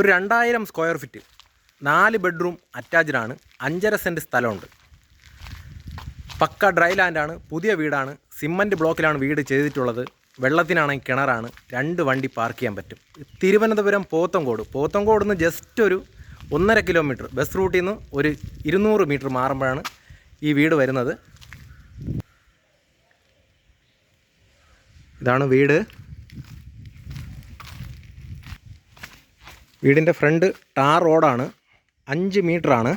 ഒരു രണ്ടായിരം square feet നാല് ബെഡ്റൂം അറ്റാച്ച്ഡ് ആണ് അഞ്ചര സെന്റ് സ്ഥലമുണ്ട്. പക്ക ഡ്രൈ ലാൻഡാണ് പുതിയ വീടാണ് സിമന്റ് ബ്ലോക്കിലാണ് വീട് ചെയ്തിട്ടുള്ളത് വെള്ളത്തിനാണെങ്കിൽ കിണറാണ് രണ്ട് വണ്ടി പാർക്ക് ചെയ്യാൻ പറ്റും. തിരുവനന്തപുരം പോത്തങ്കോട് പോത്തങ്കോട് നിന്ന് ജസ്റ്റ് ഒരു ഒന്നര കിലോമീറ്റർ ബസ് റൂട്ടിൽ നിന്ന് ഒരു ഇരുന്നൂറ് മീറ്റർ മാറുമ്പോഴാണ് ഈ വീട് വരുന്നത്. ഇതാണ് വീട്. വീടിന്റെ ഫ്രണ്ട് ടാർ റോഡാണ്. അഞ്ച് മീറ്ററാണ്.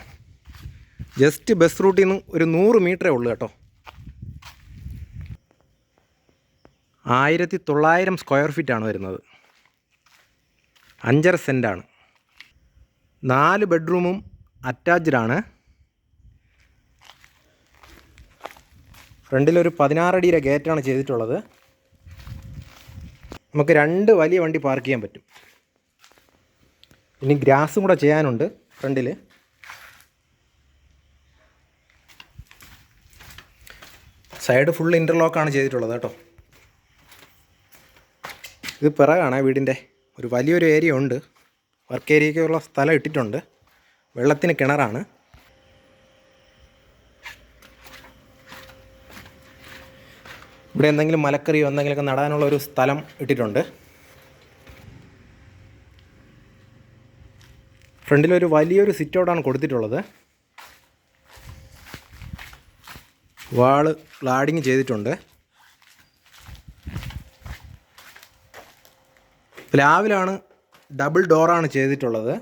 ജസ്റ്റ് ബസ് റൂട്ടിൽ നിന്ന് ഒരു നൂറ് മീറ്ററേ ഉള്ളൂ കേട്ടോ. ആയിരത്തി തൊള്ളായിരം സ്ക്വയർ ഫീറ്റാണ് വരുന്നത്. അഞ്ചര സെന്റാണ് നാല് ബെഡ്റൂമും അറ്റാച്ച്ഡാണ് ഫ്രണ്ടിലൊരു പതിനാറടിയുടെ ഗേറ്റാണ് ചെയ്തിട്ടുള്ളത്. നമുക്ക് രണ്ട് വലിയ വണ്ടി പാർക്ക് ചെയ്യാൻ പറ്റും. ഇനി ഗ്രാസും കൂടെ ചെയ്യാനുണ്ട് ഫ്രണ്ടിൽ സൈഡ് ഫുൾ ഇന്റർലോക്കാണ് ചെയ്തിട്ടുള്ളത് കേട്ടോ. ഇത് പിറകാണ് വീടിന്റെ. ഒരു വലിയൊരു ഏരിയ ഉണ്ട്. വർക്ക് ഏരിയയ്ക്കുള്ള സ്ഥലം ഇട്ടിട്ടുണ്ട്. വെള്ളത്തിന് കിണറാണ്. ഇവിടെ എന്തെങ്കിലും മലക്കറിയോ എന്തെങ്കിലുമൊക്കെ നടാനുള്ള ഒരു സ്ഥലം ഇട്ടിട്ടുണ്ട്. ഫ്രണ്ടിലൊരു വലിയൊരു സിറ്റൗട്ടാണ് കൊടുത്തിട്ടുള്ളത്. വാൾ ക്ലാഡിങ് ചെയ്തിട്ടുണ്ട്. പ്ലാവിലാണ് ഡബിൾ ഡോറാണ് ചെയ്തിട്ടുള്ളത്.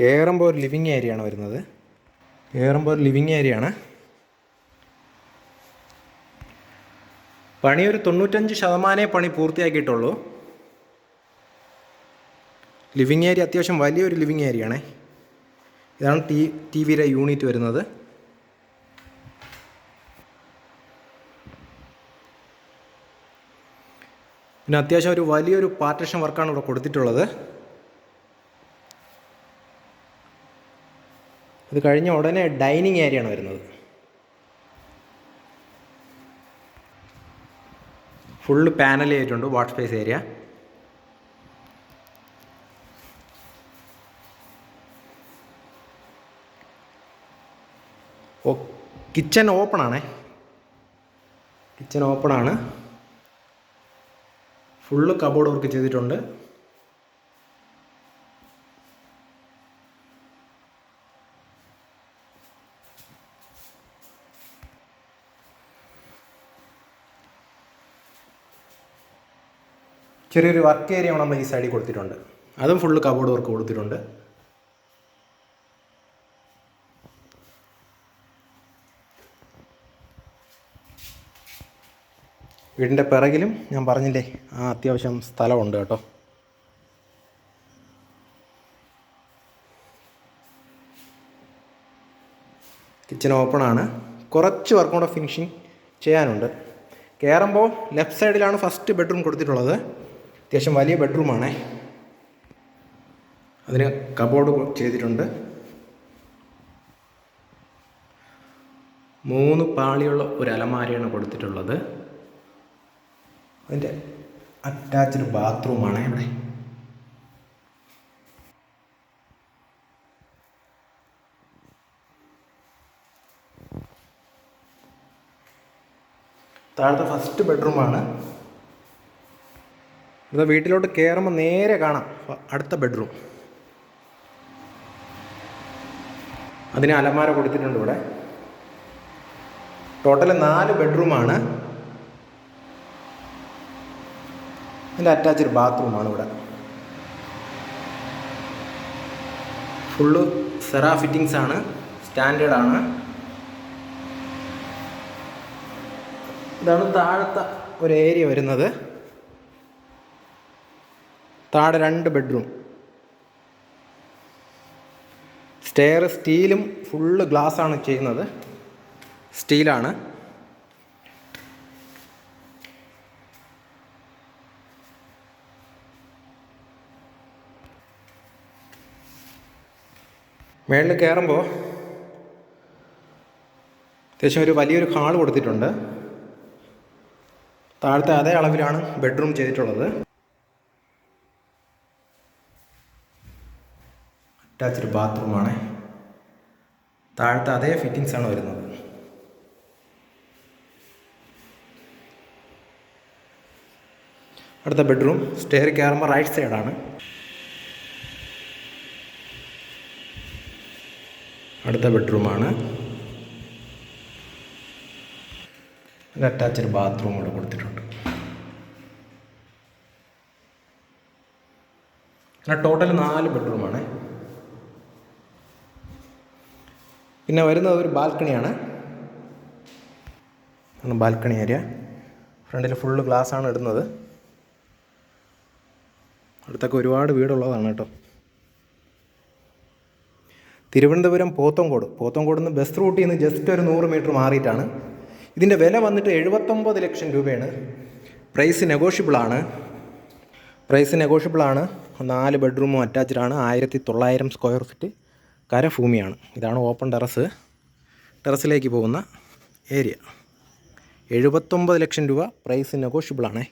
കയറുമ്പോൾ ഒരു ലിവിങ് ഏരിയ ആണ് വരുന്നത്. കയറുമ്പോൾ ഒരു ലിവിങ് ഏരിയയാണ്. പണി ഒരു തൊണ്ണൂറ്റഞ്ച് ശതമാനേ പണി പൂർത്തിയാക്കിയിട്ടുള്ളൂ. ലിവിങ് ഏരിയ അത്യാവശ്യം വലിയൊരു ലിവിങ് ഏരിയ ആണേ ഇതാണ് ടി ടി വിയുടെ യൂണിറ്റ് വരുന്നത്. പിന്നെ അത്യാവശ്യം ഒരു വലിയൊരു പാർട്ടീഷൻ വർക്കാണ് ഇവിടെ കൊടുത്തിട്ടുള്ളത്. ഇത് കഴിഞ്ഞ ഉടനെ ഡൈനിങ് ഏരിയ ആണ് വരുന്നത്. ഫുള്ള് പാനൽ ചെയ്തിട്ടുണ്ട് വാട്ട് സ്പേസ് ഏരിയ. ഓ കിച്ചൺ ഓപ്പൺ ആണേ. കിച്ചൺ ഓപ്പൺ ആണ്. ഫുള്ള് കബോർഡ് വർക്ക് ചെയ്തിട്ടുണ്ട്. ചെറിയൊരു വർക്ക് ഏരിയ നമ്മൾ ഈ സൈഡിൽ കൊടുത്തിട്ടുണ്ട്. അതും ഫുള്ള് കബോർഡ് വർക്ക് കൊടുത്തിട്ടുണ്ട്. വീടിന്റെ പിറകിലും ഞാൻ പറഞ്ഞില്ലേ ആ അത്യാവശ്യം സ്ഥലമുണ്ട് കേട്ടോ. കിച്ചൺ ഓപ്പൺ ആണ്. കുറച്ച് വർക്കും കൂടെ ഫിനിഷിങ് ചെയ്യാനുണ്ട്. കയറുമ്പോൾ ലെഫ്റ്റ് സൈഡിലാണ് ഫസ്റ്റ് ബെഡ്റൂം കൊടുത്തിട്ടുള്ളത്. അത്യാവശ്യം വലിയ ബെഡ്റൂമാണേ അതിന് കബോർഡ് ചെയ്തിട്ടുണ്ട്. മൂന്ന് പാളിയുള്ള ഒരു അലമാരയാണ് കൊടുത്തിട്ടുള്ളത്. അതിന്റെ അറ്റാച്ച്ഡ് ബാത്റൂമാണ് ഇവിടെ. താഴത്തെ ഫസ്റ്റ് ബെഡ്റൂമാണ് ഇവിടെ വീട്ടിലോട്ട് കയറുമ്പോൾ നേരെ കാണാം. അടുത്ത ബെഡ്റൂം അതിന് അലമാര കൊടുത്തിട്ടുണ്ട് ഇവിടെ. ടോട്ടൽ നാല് ബെഡ്റൂമാണ് ഇതിന്റെ അറ്റാച്ച്ഡ് ബാത്റൂമാണ് ഇവിടെ. ഫുള്ള് സെറാ ഫിറ്റിങ്സ് ആണ് സ്റ്റാൻഡേർഡ് ആണ്. ഇതാണ് താഴത്തെ ഒരു ഏരിയ വരുന്നത്. താഴെ രണ്ട് ബെഡ്റൂം സ്റ്റെയർ സ്റ്റീലും ഫുള്ള് ആണ് ചെയ്യുന്നത്. സ്റ്റീലാണ് മേളിൽ കയറുമ്പോൾ അത്യാവശ്യം ഒരു വലിയൊരു ഹാൾ കൊടുത്തിട്ടുണ്ട്. താഴത്തെ അതേ അളവിലാണ് ബെഡ്റൂം ചെയ്തിട്ടുള്ളത്. അറ്റാച്ച്ഡ് ബാത്റൂമാണ് താഴത്തെ അതേ ഫിറ്റിങ്സ് ആണ് വരുന്നത്. അടുത്ത ബെഡ്റൂം സ്റ്റെയർ കയറുമ്പോൾ റൈറ്റ് സൈഡാണ്. അടുത്ത ബെഡ്റൂമാണ്. ഒരു അറ്റാച്ച്ഡ് ബാത്റൂം കൂടെ കൊടുത്തിട്ടുണ്ട്. ടോട്ടൽ നാല് ബെഡ്റൂമാണ്. പിന്നെ വരുന്നത് ഒരു ബാൽക്കണിയാണ്. Balcony area. ഫ്രണ്ടിൽ ഫുള്ള് ഗ്ലാസ് ആണ് ഇടുന്നത്. അടുത്തൊക്കെ ഒരുപാട് വീടുള്ളതാണ് കേട്ടോ. തിരുവനന്തപുരം പോത്തങ്കോട്. പോത്തങ്കോട് നിന്ന് ബസ് റൂട്ടിൽ നിന്ന് ജസ്റ്റ് ഒരു നൂറ് മീറ്റർ മാറിയിട്ടാണ്. ഇതിന്റെ വില വന്നിട്ട് എഴുപത്തൊമ്പത് ലക്ഷം രൂപയാണ്. പ്രൈസ് നെഗോഷ്യബിളാണ് പ്രൈസ് നെഗോഷ്യബിളാണ് നാല് ബെഡ്റൂമും അറ്റാച്ച്ഡ് ആണ്. ആയിരത്തി തൊള്ളായിരം സ്ക്വയർ ഫീറ്റ് കരഭൂമിയാണ് ഇതാണ് ഓപ്പൺ ടെറസ് ടെറസിലേക്ക് പോകുന്ന ഏരിയ എഴുപത്തൊമ്പത് ലക്ഷം രൂപ പ്രൈസ് നെഗോഷ്യബിളാണേ